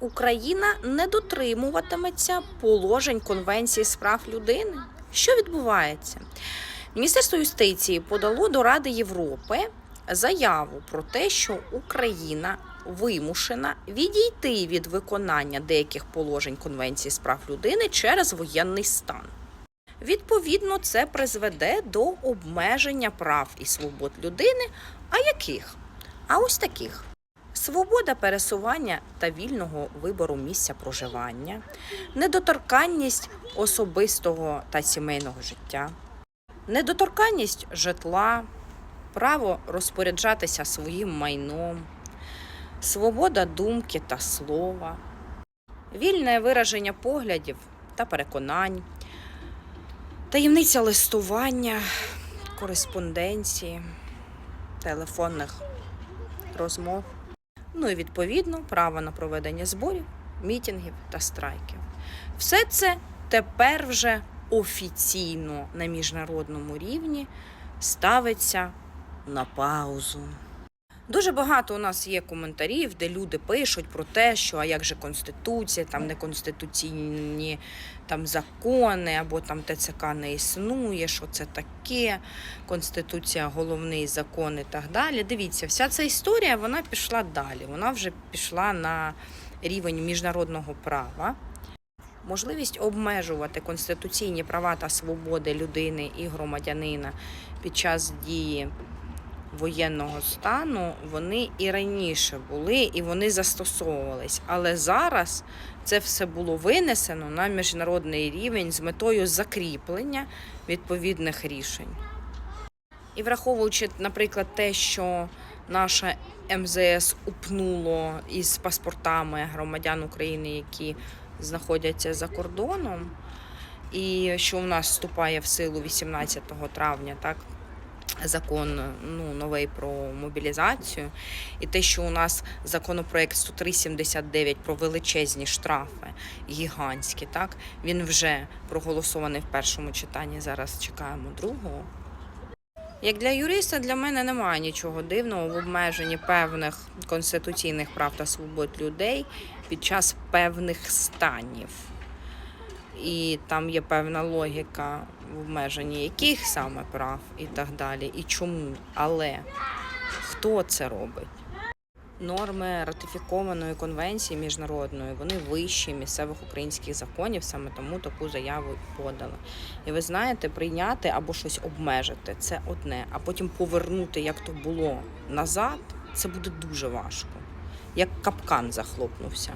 Україна не дотримуватиметься положень Конвенції з прав людини. Що відбувається? Міністерство юстиції подало до Ради Європи заяву про те, що Україна вимушена відійти від виконання деяких положень Конвенції з прав людини через воєнний стан. Відповідно, це призведе до обмеження прав і свобод людини. А яких? А ось таких: свобода пересування та вільного вибору місця проживання, недоторканність особистого та сімейного життя, недоторканність житла, право розпоряджатися своїм майном, свобода думки та слова, вільне вираження поглядів та переконань, таємниця листування, кореспонденції, телефонних розмов. Ну і відповідно право на проведення зборів, мітингів та страйків. Все це тепер вже офіційно на міжнародному рівні ставиться на паузу. Дуже багато у нас є коментарів, де люди пишуть про те, що а як же конституція, там неконституційні там закони, або там ТЦК не існує, що це таке, конституція головний закон і так далі. Дивіться, вся ця історія вона пішла далі. Вона вже пішла на рівень міжнародного права. Можливість обмежувати конституційні права та свободи людини і громадянина під час дії воєнного стану вони і раніше були, і вони застосовувались. Але зараз це все було винесено на міжнародний рівень з метою закріплення відповідних рішень. І враховуючи, наприклад, те, що наше МЗС упнуло із паспортами громадян України, які знаходяться за кордоном, і що у нас вступає в силу 18 травня, так закон ну, новий про мобілізацію, і те, що у нас законопроект 10379 про величезні штрафи, гігантські, так він вже проголосований в першому читанні. Зараз чекаємо другого. Як для юриста, для мене немає нічого дивного в обмеженні певних конституційних прав та свобод людей під час певних станів. І там є певна логіка в обмеженні яких саме прав і так далі, і чому. Але хто це робить? Норми ратифікованої конвенції міжнародної вони вищі місцевих українських законів, саме тому таку заяву подали. І ви знаєте, прийняти або щось обмежити це одне, а потім повернути, як то було назад, це буде дуже важко. Як капкан захлопнувся.